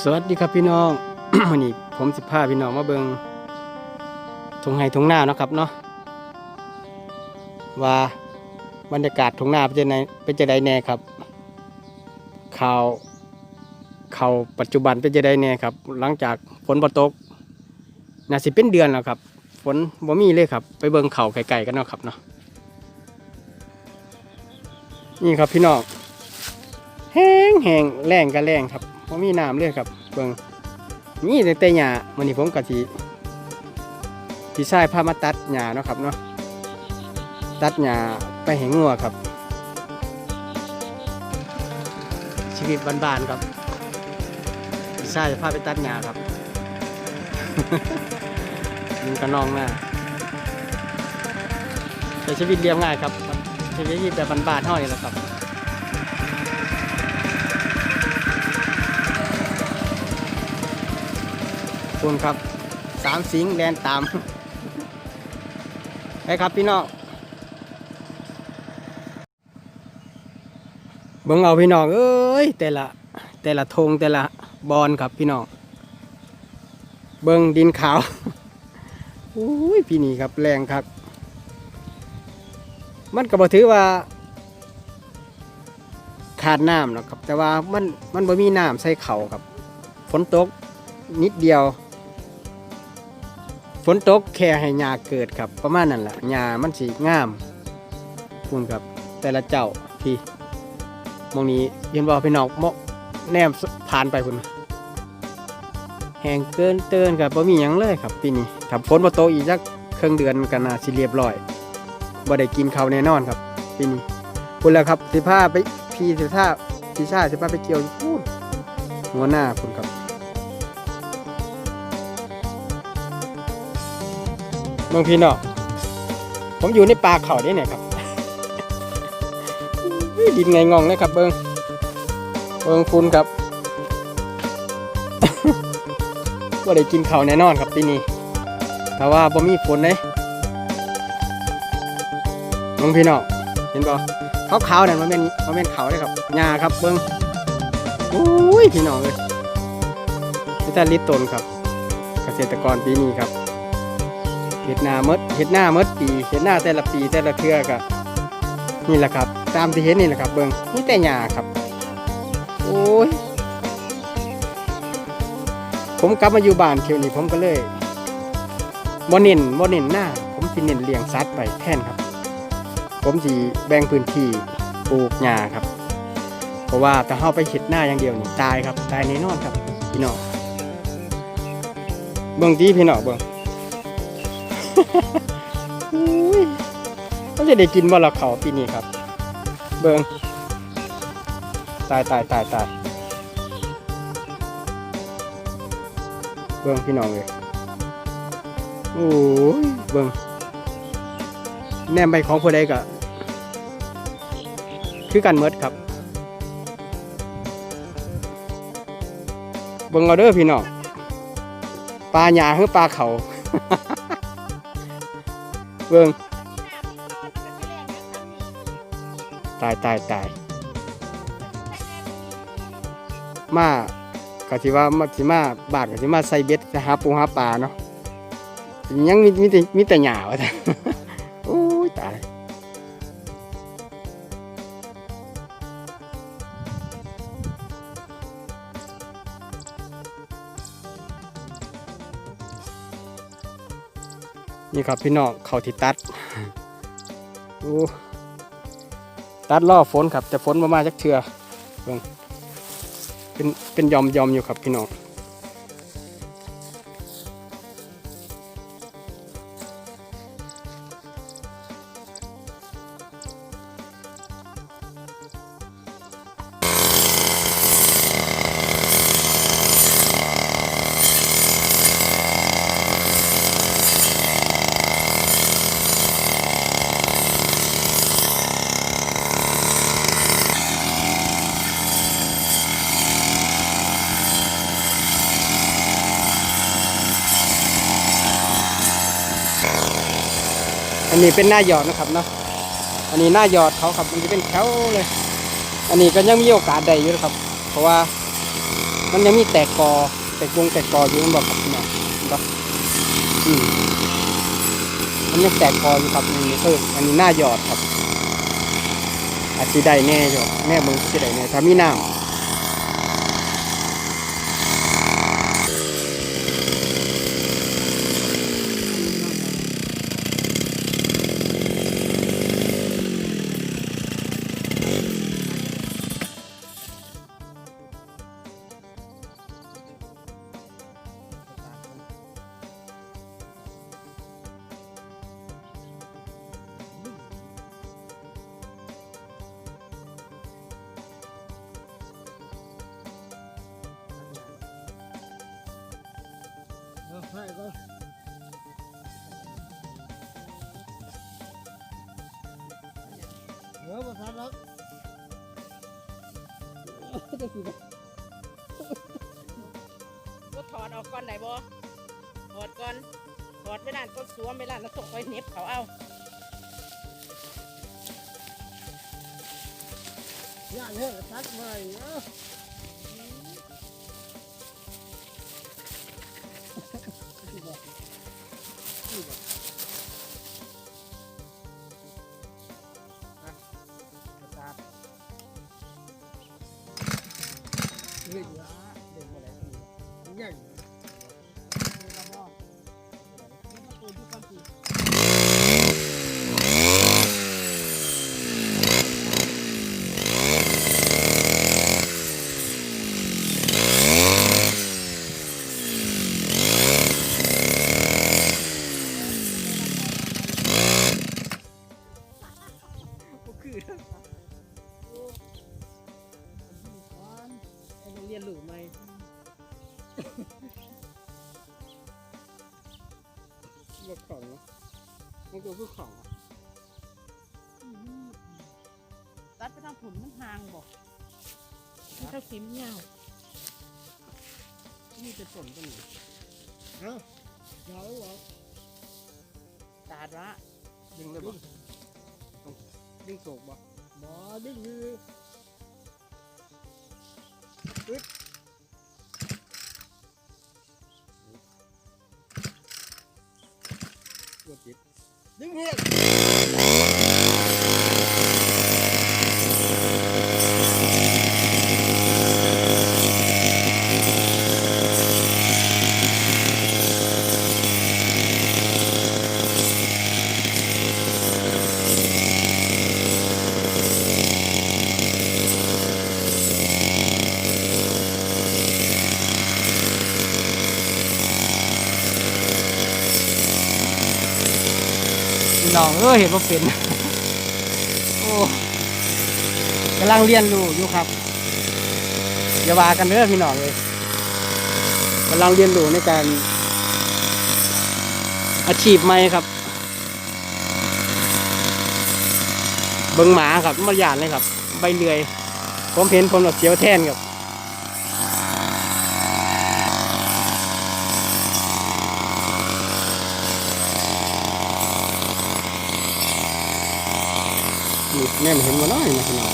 สวัสดีครับพี่น้อง วันนี้ผมสิพาพี่น้องมาเบิงทงไห้ทงหน้าเนาะครับเนาะว่าบรรยากาศทงหน้าเป็นจะไหนเป็นจะไดแน่ครับข่าวข่าวปัจจุบันเป็นจะไดแน่ครับ หลังจากฝนบ่ตกน่าสิเป็นเดือนแล้วครับ ฝนบ่มีเลยครับ ไปเบิงเข่าไกลๆกันเนาะครับเนาะนี่ครับพี่น้องแห้งแห้งแรงก็แรงครับ ผมมีน้ำเลยครับเบิ่งนี่แต่แต่หญ้าวันนี้ผมกะสิพี่ชายพามาตัดหญ้าเนาะครับเนาะตัดหญ้าไปให้งัวครับ ชีวิตบ้านๆครับพี่ชายจะพาไปตัดหญ้าครับมึงกระนองหน้าใช้ชีวิตเรียบง่ายครับช้ชีวิตแบบบ้านๆเท่านี้แหละครับ คุณครับสามสิงแดนตามไปครับพี่น้องเบิ่งเอาพี่น้องเอ้ยแต่ละแต่ละธงแต่ละบอลครับพี่น้องเบิ่งดินขาวอุ้ยพี่นี่ครับแรงครับ มันก็บ่ถือว่า ขาดน้ำหรอกครับ แต่ว่ามันมันบ่มีน้ำใส่เขาครับฝนตกนิดเดียว ฝนตกแค่ให้หญ้าเกิดครับ ประมาณนั้นแหละหญ้ามันสีงามคุณครับแต่ละเจ้าพี่มองนี้เห็นบอกพี่น้องมองแนมผ่านไปคุณแหงเกินเตือนกับบ่มีหยังเลยครับปีนี้ถ้าฝนบ่ตกอีกสักเครื่องเดือนกันน่าสิเรียบร้อยบ่ได้กินข้าวแน่นอนครับปีนี้คุณแล้วครับสิพาไปพี่สิพาพี่ชาสิพาไปเกี่ยวพูดหัวหน้าคุณครับ เมืองพี่นองผมอยู่ในป่าเขาเนี่ยครับดินไงงองเลยครับเบิงเบิงคุณครับว่าได้กินเขาแน่นอนครับปีนี้แต่ว่าบ่มีฝนเลยมืองพี่น้องเห็นบ่ขาวขาวนั่นมันเป็นมันเป็นเขาเลยครับหญ้าครับเบิงอุ้ยพี่น้องเลยนี่แต่ลิตรตนครับ เกษตรกรปีนี้ครับ เห็ดหน้ามดเห็ดหน้ามดปีเห็ดหน้าแต่ละปีแต่ละเทือกับนี่แหละครับ ตามที่เห็นนี่แหละครับ เบิ้งนี่แต่หญ้าครับ โอ้ยผมกลับมาอยู่บ้านเที่ยวนี้ผมก็เลยบ่เน้นบ่เน้นหน้า ผมสิเน้นเลี้ยงสัตว์ไปแทนครับ ผมสิแบ่งพื้นที่ปลูกหญ้าครับ เพราะว่าถ้าเฮาไปเห็ดหน้าอย่างเดียวนี่ตายครับ ตายแน่นอนครับพี่น้องเบิ่งดีพี่น้องเบิ่งอุ้ย มันจะได้กินบ่ละเขาปีนี้ครับ เบิงตายตายตายตายเบิงพี่น้องเลยโอ้ยเบิงแนมไปของผู้ใดก็คือกันเมดครับ เบิงเอาเด้อพี่น้องปลาหยาหรือปลาเขา เบิ่งตายตายตายมาก็สิว่ามาสิมาบาดก็สิมาใส่เบ็ดจะหาปูหาปลาเนาะยังมีมีแต่มีแต่หญ้าวะ นี่ครับพี่น้องเขาที่ตัดตัดล่อฝนครับ แต่ฝนมามาจากเถื่อเบิ่งเป็นเป็นยอมยอมอยู่ครับพี่น้อง อันนี้เป็นหน้าหยอดนะครับเนาะอันนี้หน้าหยอดเขาครับมันจะเป็นแถวเลย อันนี้ก็ยังมีโอกาสได้อยู่นะครับ เพราะว่ามันยังมีแตกกอแตกวงแตกกออยู่มันบอกครับน้องเห็นปะอืมมันยังแตกกออยู่ครับนี่เพิ่มอันนี้หน้าหยอดครับอาจจะได้แน่อยู่แม่เบิ่งสิได้แน่ถ้ามีน้ำ เอาให้ก็เดี๋ยวมาทันแล้วก็ถอดออกก่อนได้บ่ถอดก่อนถอดไม่ได้ก็สวมไม่ได้แล้วส่งไปเหน็บเขาเอาย่างเฮ้ยตัดใหม่เอ้าเฮ้ยละ เด็กม ว่าของเนอะมันก็คือของอะตัดไปทางผลมันห่างบ่มันเท่าสิมเงานี่เป็นต้นต้นนี้เอ้าเดี๋ยวเหรอตาดวะดึงเลยบ่ดึงโศกบ่หมอดึงมือปว ดจิตดึงเหี้ย พี่น้องเออเห็นว่าเป็นโอ้กำลังเรียนรู้อยู่ครับอย่าว่ากันเด้อพี่น้องเลยกำลังเรียนรู้ในการอาชีพใหม่ครับ เบิงหมาครับมาหยาดเลยครับ ใบเลื่อย ผมเห็นผมแบบเสียวแท่นครับ แน่นเห็นว่าน้อยนะพี่น้อง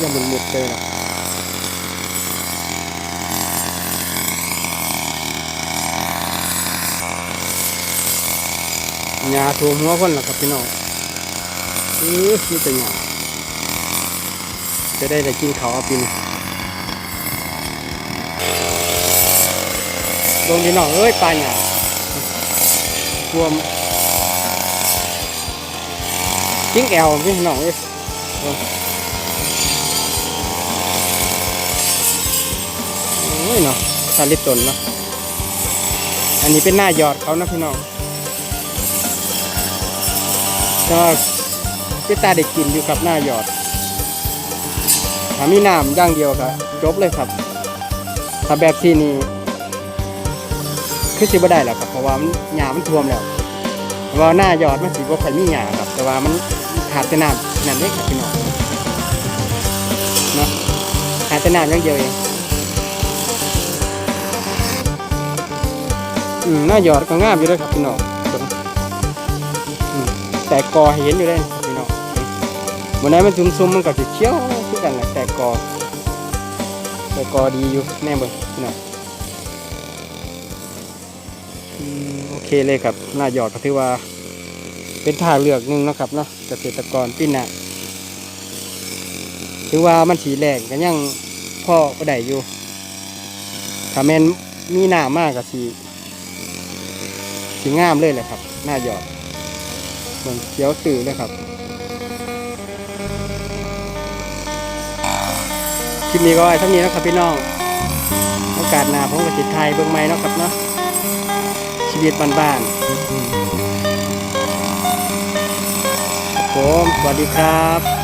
ย่าหมุนหมุดเลยนะหญ้าถูหัวคนล่ะครับพี่น้องเออนี่แต่หญ้าจะได้ได้กินเขาเอาปีนลงพี่น้องเอ้ยปลาหญ้ารวม จิ้งแอวพี่น้องเอ้ยโอ้ยเนาะสาลิตนเนาะอันนี้เป็นหน้ายอดเขานะพี่น้องก็พี่ตาได้กินอยู่กับหน้ายอดถ้ามีน้ำย่างเดียวครับจบเลยครับถ้าแบบที่นี่คือสิบ่ได้แล้วครับเพราะว่ามันหญ้ามันท่วมแล้วว่าหน้ายอดมันสีบ่ค่อยมีหญ้าครับ แต่ว่ามันขาดแต่น้ำนั่นเองครับพี่น้องเนาะขาดแต่น้ำอย่างเดียวเองอืมหน้าหยอดก็งามอยู่เลยครับพี่น้องเบิ่งอืมแต่กอเห็นอยู่เลยพี่น้องวันไหนมันซุ่มๆมันก็สิเขียวคือกันแหละแต่กอแต่กอดีอยู่แน่เบิ่งพี่น้องอืมโอเคเลยครับหน้าหยอดก็ถือว่า เป็นทางเลือกหนึ่งนะครับเนาะเกษตรกรปีหน้าถือว่ามันสีแรงก็ยังพ่อก็ได้อยู่ถ้าแมนมีหน้ามากก็สีสีงามเลยแหละครับ หน้าหยอดเหมือนเขียวตื่อเลยครับ คลิปนี้ก็ไว้เท่านี้นะครับพี่น้องโอกาสหน้าผมกับจิตไทยเบื้องไม้นะครับเนาะชีวิตบ้านๆ ผม สวัสดีครับ